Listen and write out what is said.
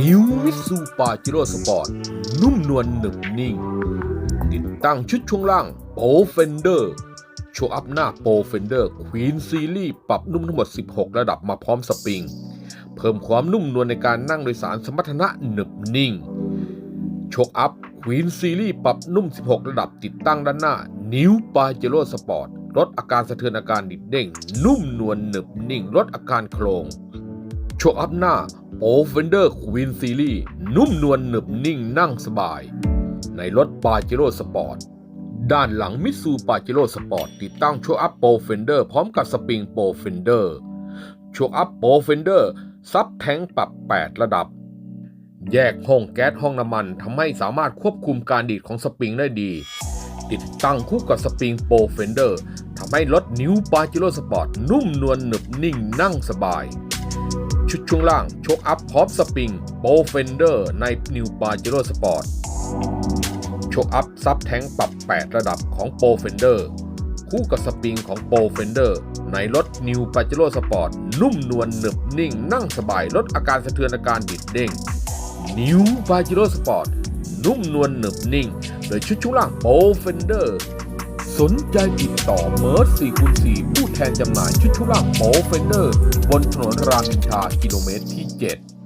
นิวมิสูปาจิโร่สปอร์ต นุ่มนวลหนึบนิ่ง ติดตั้งชุดช่วงล่างโปรเฟนเดอร์โชว์อัพหน้าโปรเฟนเดอร์ควีนซีรีส์ปรับนุ่มทั้งหมด 16 ระดับมาพร้อมสปริง เพิ่มความนุ่มนวลในการนั่งโดยสารสมรรถนะหนึบนิ่งโชคอัพควีนซีรีส์ปรับนุ่ม 16 ระดับติดตั้งด้านหน้า นิวปาเจโร่สปอร์ตลดอาการสะเทือนอาการดิดเด้ง นุ่มนวลหนึบนิ่งลดอาการโครงโชคอัพหน้า โปรเฟนเดอร์ควีนซีรีส์นุ่มนวลหนึบนิ่งนั่งสบาย ในรถปาเจโร่สปอร์ต ด้านหลังมิซูปาเจโร่สปอร์ตติดตั้งโชคอัพโปรเฟนเดอร์พร้อมกับสปริงโปรเฟนเดอร์โชคอัพโปรเฟนเดอร์ซับแทงปรับ 8 ระดับ แยกห้องแก๊สห้องน้ำมันทำให้สามารถควบคุมการดีดของสปริงได้ดี ติดตั้งคู่กับสปริงโปรเฟนเดอร์ทำให้รถนิวปาเจโร่สปอร์ตนุ่มนวลหนึบนิ่งนั่งสบาย ชุดช่วงล่างโชคอัพพร้อมสปริงโปรเฟนเดอร์ในนิวปาเจโร่สปอร์ตโชคอัพซับแท้งปรับ 8 ระดับของโปรเฟนเดอร์คู่กับสปริงของโปรเฟนเดอร์ในรถ New p a j e r o Sport นุ่มนวลหนึบนิ่ง นั่งสบายลดอาการสะเทือนอาการดิดเด้ง New p a j e r o Sport นุ่มนวลหนึบนิ่ง โดยชุดช่วงล่างโปรเฟนเดอร์ สนใจติดต่อเมิร์ส4คูณ4ผู้แทนจำหน่ายชุดช่วงล่างโปเฟนเดอร์ บนถนนรามอินทรากิโลเมตรที่ 7